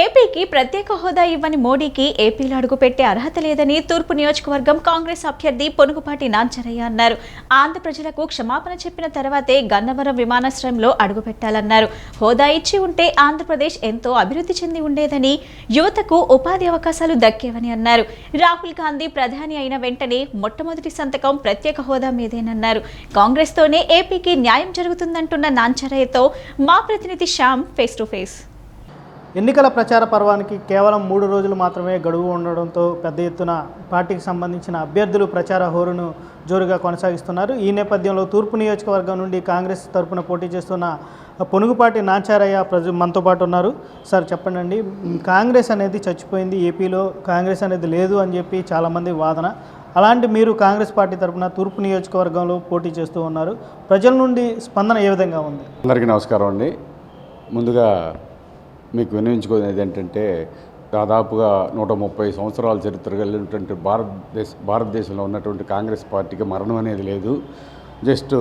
ఏపీకి ప్రత్యేక హోదా ఇవ్వని మోడీకి ఏపీలో అడుగుపెట్టే అర్హత లేదని తూర్పు నియోజకవర్గం కాంగ్రెస్ అభ్యర్థి పొనుగుపాటి నాంచరయ్య అన్నారు. ఆంధ్ర ప్రజలకు క్షమాపణ చెప్పిన తర్వాతే గన్నవరం విమానాశ్రయంలో అడుగుపెట్టాలన్నారు. హోదా ఇచ్చి ఉంటే ఆంధ్రప్రదేశ్ ఎంతో అభివృద్ధి చెంది ఉండేదని యువతకు ఉపాధి అవకాశాలు దక్కేవని అన్నారు. రాహుల్ గాంధీ ప్రధాని అయిన వెంటనే మొట్టమొదటి సంతకం ప్రత్యేక హోదా మీదేనన్నారు. కాంగ్రెస్తోనే ఏపీకి న్యాయం జరుగుతుందంటున్న నాంచరయ్యతో మా ప్రతినిధి శ్యామ్ ఫేస్ టు ఫేస్. ఎన్నికల ప్రచార పర్వానికి కేవలం మూడు రోజులు మాత్రమే గడువు ఉండడంతో పెద్ద ఎత్తున పార్టీకి సంబంధించిన అభ్యర్థులు ప్రచార హోరును జోరుగా కొనసాగిస్తున్నారు. ఈ నేపథ్యంలో తూర్పు నియోజకవర్గం నుండి కాంగ్రెస్ తరపున పోటీ చేస్తున్న పొనుగుపాటి నాచారయ్య ప్రజ మనతో పాటు ఉన్నారు. సార్ చెప్పండి అండి కాంగ్రెస్ అనేది చచ్చిపోయింది ఏపీలో కాంగ్రెస్ అనేది లేదు అని చెప్పి చాలామంది వాదన. అలాంటి మీరు కాంగ్రెస్ పార్టీ తరపున తూర్పు నియోజకవర్గంలో పోటీ చేస్తూ ఉన్నారు. ప్రజల నుండి స్పందన ఏ విధంగా ఉంది? అందరికీ నమస్కారం అండి. ముందుగా మీకు వినియోగించుకునేది ఏంటంటే దాదాపుగా నూట ముప్పై సంవత్సరాల చరిత్ర కలిగినటువంటి భారతదేశ భారతదేశంలో ఉన్నటువంటి కాంగ్రెస్ పార్టీకి మరణం అనేది లేదు. జస్ట్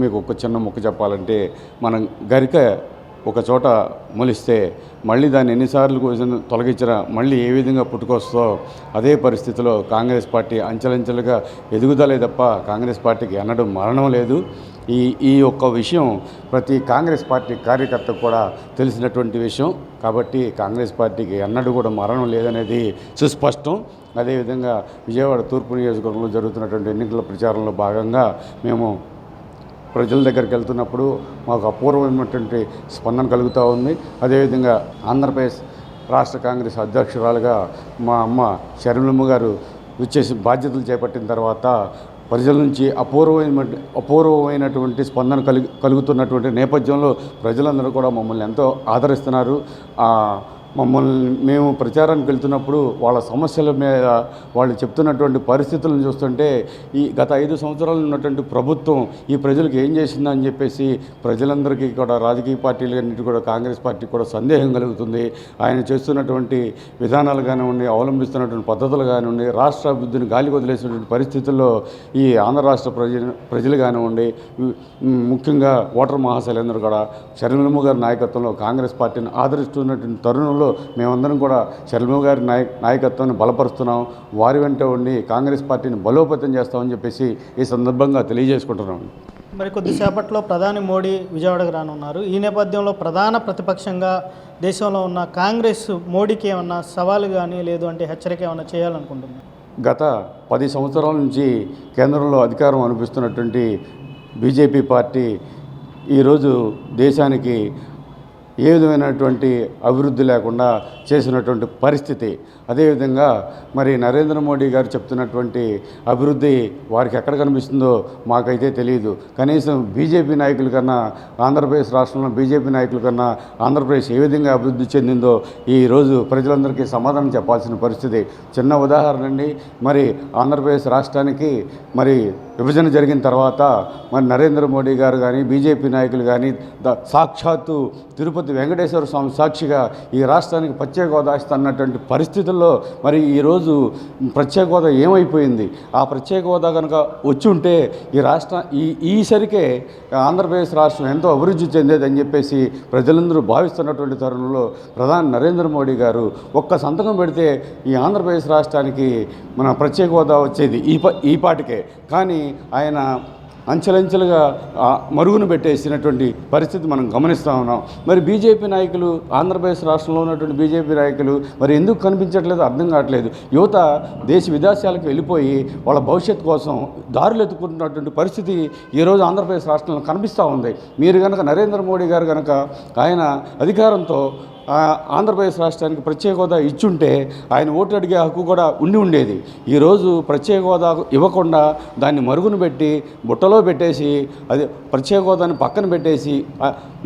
మీకు ఒక చిన్న ముక్క చెప్పాలంటే మనం గరిక ఒక చోట మొలిస్తే మళ్ళీ దాన్ని ఎన్నిసార్లు కోసం తొలగించినా మళ్ళీ ఏ విధంగా పుట్టుకొస్తో అదే పరిస్థితిలో కాంగ్రెస్ పార్టీ అంచెలంచెలుగా ఎదుగుదలే తప్ప కాంగ్రెస్ పార్టీకి ఎన్నడూ మరణం లేదు. ఈ ఈ ఒక్క విషయం ప్రతి కాంగ్రెస్ పార్టీ కార్యకర్తకు కూడా తెలిసినటువంటి విషయం. కాబట్టి కాంగ్రెస్ పార్టీకి ఎన్నడూ కూడా మరణం లేదనేది సుస్పష్టం. అదేవిధంగా విజయవాడ తూర్పు నియోజకవర్గంలో జరుగుతున్నటువంటి ఎన్నికల ప్రచారంలో భాగంగా మేము ప్రజల దగ్గరికి వెళ్తున్నప్పుడు మాకు అపూర్వమైనటువంటి స్పందన కలుగుతూ ఉంది. అదేవిధంగా ఆంధ్రప్రదేశ్ రాష్ట్ర కాంగ్రెస్ అధ్యక్షురాలుగా మా అమ్మ శరణమ్మ గారు వచ్చేసి బాధ్యతలు చేపట్టిన తర్వాత ప్రజల నుంచి అపూర్వమైన అపూర్వమైనటువంటి స్పందన కలుగు కలుగుతున్నటువంటి నేపథ్యంలో ప్రజలందరూ కూడా మమ్మల్ని ఎంతో ఆదరిస్తున్నారు. మమ్మల్ని మేము ప్రచారానికి వెళ్తున్నప్పుడు వాళ్ళ సమస్యల మీద వాళ్ళు చెప్తున్నటువంటి పరిస్థితులను చూస్తుంటే ఈ గత ఐదు సంవత్సరాలు ఉన్నటువంటి ప్రభుత్వం ఈ ప్రజలకు ఏం చేసిందని చెప్పేసి ప్రజలందరికీ కూడా రాజకీయ పార్టీలన్నిటి కూడా కాంగ్రెస్ పార్టీ కూడా సందేహం కలుగుతుంది. ఆయన చేస్తున్నటువంటి విధానాలు కానివ్వండి అవలంబిస్తున్నటువంటి పద్ధతులు కానివ్వండి రాష్ట్ర అభివృద్ధిని గాలి వదిలేసినటువంటి పరిస్థితుల్లో ఈ ఆంధ్ర రాష్ట్ర ప్రజ ప్రజలు కానివ్వండి ముఖ్యంగా ఓటర్ మహాశైలందరూ కూడా శరణమ్మ గారి నాయకత్వంలో కాంగ్రెస్ పార్టీని ఆదరిస్తున్నటువంటి తరుణంలో మేమందరం కూడా శరణమ్మ గారి నాయ నాయకత్వాన్ని బలపరుస్తున్నాం. వారి వెంట ఉండి కాంగ్రెస్ పార్టీని బలోపేతం చేస్తామని చెప్పేసి ఈ సందర్భంగా తెలియజేసుకుంటున్నాం. మరి కొద్దిసేపట్లో ప్రధాని మోడీ విజయవాడకు రానున్నారు. ఈ నేపథ్యంలో ప్రధాన ప్రతిపక్షంగా దేశంలో ఉన్న కాంగ్రెస్ మోడీకి ఏమన్నా సవాలు కానీ లేదు అంటే హెచ్చరిక ఏమన్నా చేయాలనుకుంటున్నారు? గత పది సంవత్సరాల నుంచి కేంద్రంలో అధికారం అనిపిస్తున్నటువంటి బీజేపీ పార్టీ ఈరోజు దేశానికి ఏ విధమైనటువంటి అభివృద్ధి లేకుండా చేసినటువంటి పరిస్థితి. అదేవిధంగా మరి నరేంద్ర మోడీ గారు చెప్తున్నటువంటి అభివృద్ధి వారికి ఎక్కడ కనిపిస్తుందో మాకైతే తెలియదు కనీసం బీజేపీ నాయకుల కన్నా ఆంధ్రప్రదేశ్ రాష్ట్రంలో బీజేపీ నాయకుల కన్నా ఆంధ్రప్రదేశ్ ఏ విధంగా అభివృద్ధి చెందిందో ఈరోజు ప్రజలందరికీ సమాధానం చెప్పాల్సిన పరిస్థితి. చిన్న ఉదాహరణ అండి మరి ఆంధ్రప్రదేశ్ రాష్ట్రానికి మరి విభజన జరిగిన తర్వాత మరి నరేంద్ర మోడీ గారు కానీ బీజేపీ నాయకులు కానీ ద- సాక్షాత్తు తిరుపతి వెంకటేశ్వర స్వామి సాక్షిగా ఈ రాష్ట్రానికి ప్రత్యేక హోదా ఇస్తున్నటువంటి పరిస్థితుల్లో మరి ఈరోజు ప్రత్యేక హోదా ఏమైపోయింది? ఆ ప్రత్యేక హోదా కనుక వచ్చి ఉంటే ఈ రాష్ట్ర ఈ ఈసరికే ఆంధ్రప్రదేశ్ రాష్ట్రం ఎంతో అభివృద్ధి చెందేదని చెప్పేసి ప్రజలందరూ భావిస్తున్నటువంటి తరుణంలో ప్రధాని నరేంద్ర మోడీ గారు ఒక్క సంతకం పెడితే ఈ ఆంధ్రప్రదేశ్ రాష్ట్రానికి మన ప్రత్యేక హోదా వచ్చేది ఈ ఈ పాటికే. కానీ ఆయన అంచెలంచెలుగా మరుగును మరుగున పెట్టేసినటువంటి పరిస్థితి మనం గమనిస్తూ ఉన్నాం. మరి బీజేపీ నాయకులు ఆంధ్రప్రదేశ్ రాష్ట్రంలో ఉన్నటువంటి బీజేపీ నాయకులు మరి ఎందుకు కనిపించట్లేదు అర్థం కావట్లేదు. యువత దేశ విదేశాలకు వెళ్ళిపోయి వాళ్ళ భవిష్యత్తు కోసం దారులు ఎత్తుకుంటున్నటువంటి పరిస్థితి ఈరోజు ఆంధ్రప్రదేశ్ రాష్ట్రంలో కనిపిస్తూ ఉంది. మీరు కనుక నరేంద్ర మోడీ గారు కనుక ఆయన అధికారంతో ఆంధ్రప్రదేశ్ రాష్ట్రానికి ప్రత్యేక హోదా ఇచ్చుంటే ఆయన ఓటు అడిగే హక్కు కూడా ఉండి ఉండేది. ఈరోజు ప్రత్యేక హోదా ఇవ్వకుండా దాన్ని మరుగున పెట్టి బుట్టలో పెట్టేసి అది ప్రత్యేక హోదాని పక్కన పెట్టేసి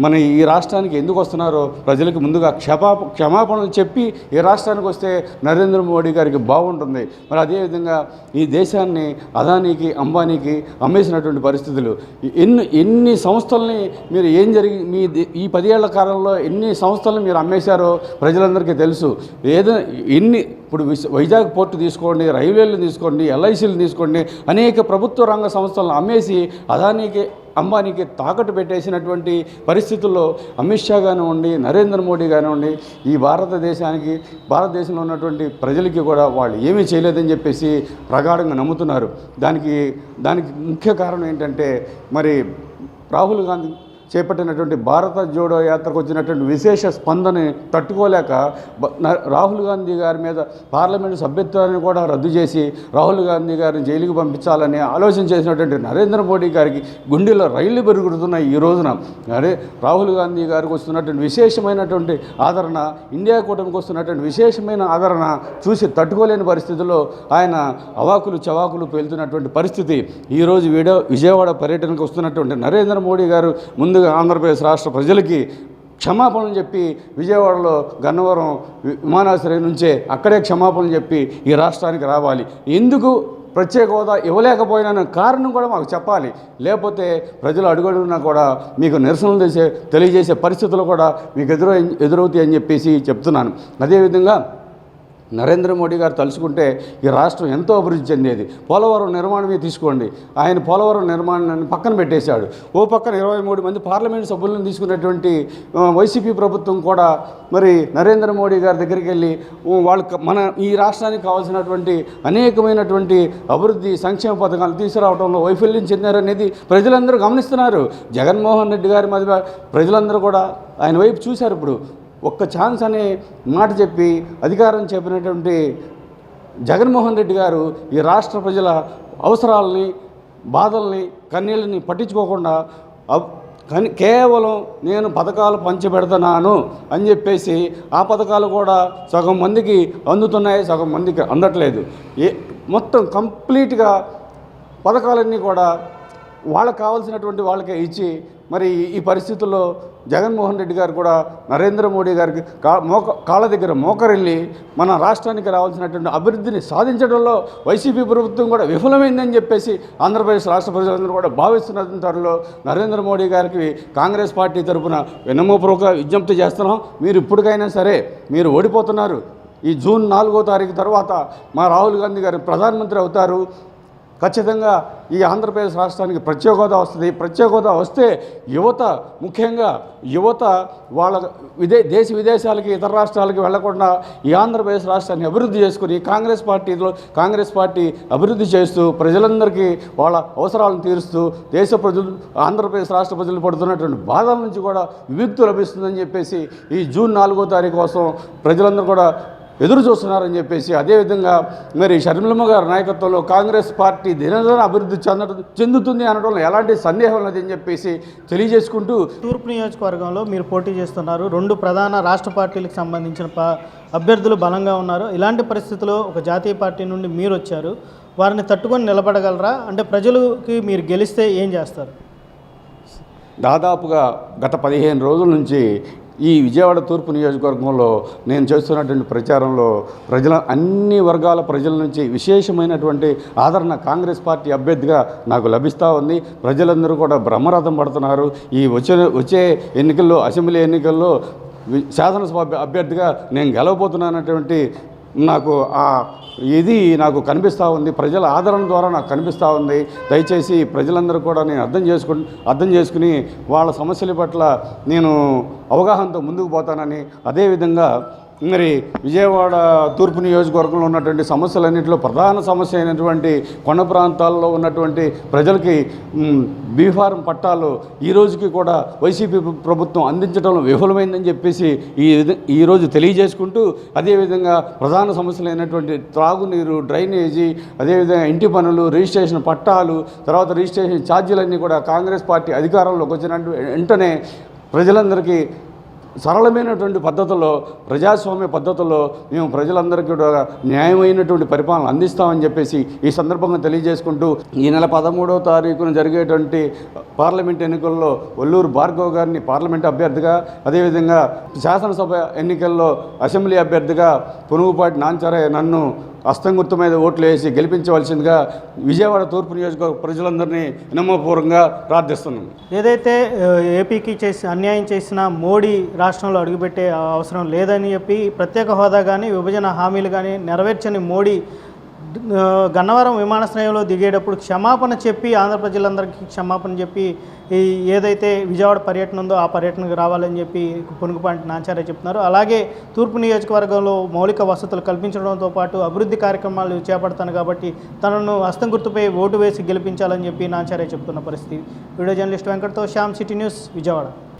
మన ఈ రాష్ట్రానికి ఎందుకు వస్తున్నారో ప్రజలకు ముందుగా క్షమా క్షమాపణలు చెప్పి ఈ రాష్ట్రానికి వస్తే నరేంద్ర మోడీ గారికి బాగుంటుంది. మరి అదేవిధంగా ఈ దేశాన్ని అదానీకి అంబానీకి అమ్మేసినటువంటి పరిస్థితులు. ఎన్ని ఎన్ని సంస్థల్ని మీరు ఏం జరిగి మీ దే- ఈ పదేళ్ళ కాలంలో ఎన్ని సంస్థలను మీరు అమ్మేశారో ప్రజలందరికీ తెలుసు. ఏదో ఎన్ని ఇప్పుడు వైజాగ్ పోర్టు తీసుకోండి రైల్వేలు తీసుకోండి ఎల్ఐసీలు తీసుకోండి అనేక ప్రభుత్వ రంగ సంస్థలను అమ్మేసి అదానికి అంబానీకి తాకట్టు పెట్టేసినటువంటి పరిస్థితుల్లో అమిత్ షా కానివ్వండి నరేంద్ర మోడీ కానివ్వండి ఈ భారతదేశానికి భారతదేశంలో ఉన్నటువంటి ప్రజలకి కూడా వాళ్ళు ఏమీ చేయలేదని చెప్పేసి ప్రగాఢంగా నమ్ముతున్నారు. దానికి దానికి ముఖ్య కారణం ఏంటంటే మరి రాహుల్ గాంధీ చేపట్టినటువంటి భారత జోడో యాత్రకు వచ్చినటువంటి విశేష స్పందనని తట్టుకోలేక రాహుల్ గాంధీ గారి మీద పార్లమెంటు సభ్యత్వాన్ని కూడా రద్దు చేసి రాహుల్ గాంధీ గారిని జైలుకి పంపించాలని ఆలోచన చేసినటువంటి నరేంద్ర మోడీ గారికి గుండెలో రైళ్ళు పెరుగుతున్నాయి ఈ రోజున. అదే రాహుల్ గాంధీ గారికి వస్తున్నటువంటి విశేషమైనటువంటి ఆదరణ ఇండియా కూటమికి వస్తున్నటువంటి విశేషమైన ఆదరణ చూసి తట్టుకోలేని పరిస్థితుల్లో ఆయన అవాకులు చవాకులు పేలుతున్నటువంటి పరిస్థితి. ఈరోజు విడ విజయవాడ పర్యటనకు వస్తున్నటువంటి నరేంద్ర మోడీ గారు ముందు ముందుగా ఆంధ్రప్రదేశ్ రాష్ట్ర ప్రజలకి క్షమాపణలు చెప్పి విజయవాడలో గన్నవరం విమానాశ్రయం నుంచే అక్కడే క్షమాపణలు చెప్పి ఈ రాష్ట్రానికి రావాలి. ఎందుకు ప్రత్యేక హోదా ఇవ్వలేకపోయినా కారణం కూడా మాకు చెప్పాలి. లేకపోతే ప్రజలు అడుగడుగునా కూడా మీకు నిరసనలు చేసే తెలియజేసే పరిస్థితులు కూడా మీకు ఎదురై ఎదురవుతాయి అని చెప్పేసి చెప్తున్నాను. అదేవిధంగా నరేంద్ర మోడీ గారు తలుచుకుంటే ఈ రాష్ట్రం ఎంతో అభివృద్ధి చెందేది. పోలవరం నిర్మాణమే తీసుకోండి. ఆయన పోలవరం నిర్మాణాన్ని పక్కన పెట్టేశాడు. ఓ పక్కన ఇరవై మూడు మంది పార్లమెంట్ సభ్యులను తీసుకున్నటువంటి వైసీపీ ప్రభుత్వం కూడా మరి నరేంద్ర మోడీ గారి దగ్గరికి వెళ్ళి వాళ్ళు మన ఈ రాష్ట్రానికి కావాల్సినటువంటి అనేకమైనటువంటి అభివృద్ధి సంక్షేమ పథకాలు తీసుకురావడంలో వైఫల్యం చెందారనేది ప్రజలందరూ గమనిస్తున్నారు. జగన్మోహన్ రెడ్డి గారి మధ్య ప్రజలందరూ కూడా ఆయన వైపు చూశారు ఇప్పుడు. ఒక్క ఛాన్స్ అనే మాట చెప్పి అధికారం చెప్పినటువంటి జగన్మోహన్ రెడ్డి గారు ఈ రాష్ట్ర ప్రజల అవసరాలని బాధల్ని కన్నీళ్ళని పట్టించుకోకుండా అబ్- కేవలం నేను పథకాలు పంచిపెడుతున్నాను అని చెప్పేసి ఆ పథకాలు కూడా సగం మందికి అందుతున్నాయి సగం మందికి అందట్లేదు. ఏ మొత్తం కంప్లీట్గా పథకాలన్నీ కూడా వాళ్ళకి కావాల్సినటువంటి వాళ్ళకే ఇచ్చి మరి ఈ పరిస్థితుల్లో జగన్మోహన్ రెడ్డి గారు కూడా నరేంద్ర మోడీ గారికి కా మోక కాళ్ళ దగ్గర మోకరిల్లి మన రాష్ట్రానికి రావాల్సినటువంటి అభివృద్ధిని సాధించడంలో వైసీపీ ప్రభుత్వం కూడా విఫలమైందని చెప్పేసి ఆంధ్రప్రదేశ్ రాష్ట్ర ప్రజలందరూ కూడా భావిస్తున్న తరులో నరేంద్ర మోడీ గారికి కాంగ్రెస్ పార్టీ తరఫున వెన్నమోపూర్వక విజ్ఞప్తి చేస్తున్నాం. మీరు ఇప్పటికైనా సరే మీరు ఓడిపోతున్నారు. ఈ జూన్ నాలుగో తారీఖు తర్వాత మా రాహుల్ గాంధీ గారు ప్రధానమంత్రి అవుతారు. ఖచ్చితంగా ఈ ఆంధ్రప్రదేశ్ రాష్ట్రానికి ప్రత్యేక హోదా వస్తుంది. ప్రత్యేక హోదా వస్తే యువత ముఖ్యంగా యువత వాళ్ళ విదే దేశ విదేశాలకి ఇతర రాష్ట్రాలకి వెళ్ళకుండా ఈ ఆంధ్రప్రదేశ్ రాష్ట్రాన్ని అభివృద్ధి చేసుకుని కాంగ్రెస్ పార్టీలో కాంగ్రెస్ పార్టీ అభివృద్ధి చేస్తూ ప్రజలందరికీ వాళ్ళ అవసరాలను తీరుస్తూ దేశ ప్రజలు ఆంధ్రప్రదేశ్ రాష్ట్ర ప్రజలు పడుతున్నటువంటి బాధల నుంచి కూడా విముక్తి లభిస్తుందని చెప్పేసి ఈ జూన్ నాలుగో తారీఖు కోసం ప్రజలందరూ కూడా ఎదురు చూస్తున్నారని చెప్పేసి అదేవిధంగా మరి షర్మిలమ్మ గారి నాయకత్వంలో కాంగ్రెస్ పార్టీ దినదిన అభివృద్ధి చెందడం చెందుతుంది అనడంలో ఎలాంటి సందేహం లేదని చెప్పేసి తెలియజేసుకుంటూ తూర్పు నియోజకవర్గంలో మీరు పోటీ చేస్తున్నారు. రెండు ప్రధాన రాష్ట్ర పార్టీలకు సంబంధించిన అభ్యర్థులు బలంగా ఉన్నారు. ఇలాంటి పరిస్థితుల్లో ఒక జాతీయ పార్టీ నుండి మీరు వచ్చారు. వారిని తట్టుకొని నిలబడగలరా? అంటే ప్రజలకి మీరు గెలిస్తే ఏం చేస్తారు? దాదాపుగా గత పదిహేను రోజుల నుంచి ఈ విజయవాడ తూర్పు నియోజకవర్గంలో నేను చేస్తున్నటువంటి ప్రచారంలో ప్రజల అన్ని వర్గాల ప్రజల నుంచి విశేషమైనటువంటి ఆదరణ కాంగ్రెస్ పార్టీ అభ్యర్థిగా నాకు లభిస్తూ ఉంది. ప్రజలందరూ కూడా బ్రహ్మరథం పడుతున్నారు. ఈ వచ్చే వచ్చే ఎన్నికల్లో అసెంబ్లీ ఎన్నికల్లో వి- శాసనసభ అభ్యర్థిగా నేను గెలవబోతున్నానటువంటి నాకు ఆ ఇది నాకు కనిపిస్తూ ఉంది. ప్రజల ఆదరణ ద్వారా నాకు కనిపిస్తూ ఉంది. దయచేసి ప్రజలందరూ కూడా నేను అర్థం చేసుకు అర్థం చేసుకుని వాళ్ళ సమస్యల పట్ల నేను అవగాహనతో ముందుకు పోతానని అదేవిధంగా మరి విజయవాడ తూర్పు నియోజకవర్గంలో ఉన్నటువంటి సమస్యలన్నింటిలో ప్రధాన సమస్య అయినటువంటి కొండ ప్రాంతాల్లో ఉన్నటువంటి ప్రజలకి బీఫారం పట్టాలు ఈ రోజుకి కూడా వైసీపీ ప్రభుత్వం అందించడంలో విఫలమైందని చెప్పేసి ఈ ఈరోజు తెలియజేసుకుంటూ అదేవిధంగా ప్రధాన సమస్యలు అయినటువంటి త్రాగునీరు డ్రైనేజీ అదేవిధంగా ఇంటి పనులు రిజిస్ట్రేషన్ పట్టాలు తర్వాత రిజిస్ట్రేషన్ ఛార్జీలన్నీ కూడా కాంగ్రెస్ పార్టీ అధికారంలోకి వచ్చినట్టు వెంటనే ప్రజలందరికీ సరళమైనటువంటి పద్ధతుల్లో ప్రజాస్వామ్య పద్ధతుల్లో మేము ప్రజలందరికీ కూడా న్యాయమైనటువంటి పరిపాలన అందిస్తామని చెప్పేసి ఈ సందర్భంగా తెలియజేసుకుంటూ ఈ నెల పదమూడవ తారీఖున జరిగేటువంటి పార్లమెంట్ ఎన్నికల్లో ఒల్లూరు భార్గవ్ గారిని పార్లమెంట్ అభ్యర్థిగా అదేవిధంగా శాసనసభ ఎన్నికల్లో అసెంబ్లీ అభ్యర్థిగా పునుగుపాటి నాంచారయ్య నన్ను హస్తం గుర్తు మీద ఓట్లు వేసి గెలిపించవలసిందిగా విజయవాడ తూర్పు నియోజకవర్గ ప్రజలందరినీ వినమపూర్వకంగా ప్రార్థిస్తున్నాను ఏదైతే ఏపీకి చేసి అన్యాయం చేసిన మోడీ రాష్ట్రంలో అడుగుపెట్టే అవసరం లేదని చెప్పి ప్రత్యేక హోదా కానీ విభజన హామీలు కానీ నెరవేర్చని మోడీ గన్నవరం విమానాశ్రయంలో దిగేటప్పుడు క్షమాపణ చెప్పి ఆంధ్ర ప్రజలందరికీ క్షమాపణ చెప్పి ఈ ఏదైతే విజయవాడ పర్యటన ఉందో ఆ పర్యటనకు రావాలని చెప్పి పునుకుపాటి నాచార్య చెప్తున్నారు. అలాగే తూర్పు నియోజకవర్గంలో మౌలిక వసతులు కల్పించడంతో పాటు అభివృద్ధి కార్యక్రమాలు చేపడతాను కాబట్టి తనను హస్తం గుర్తుపై ఓటు వేసి గెలిపించాలని చెప్పి నాచార్య చెప్తున్న పరిస్థితి. వీడియో జర్నలిస్ట్ వెంకట్తో శ్యామ్ సిటీ న్యూస్ విజయవాడ.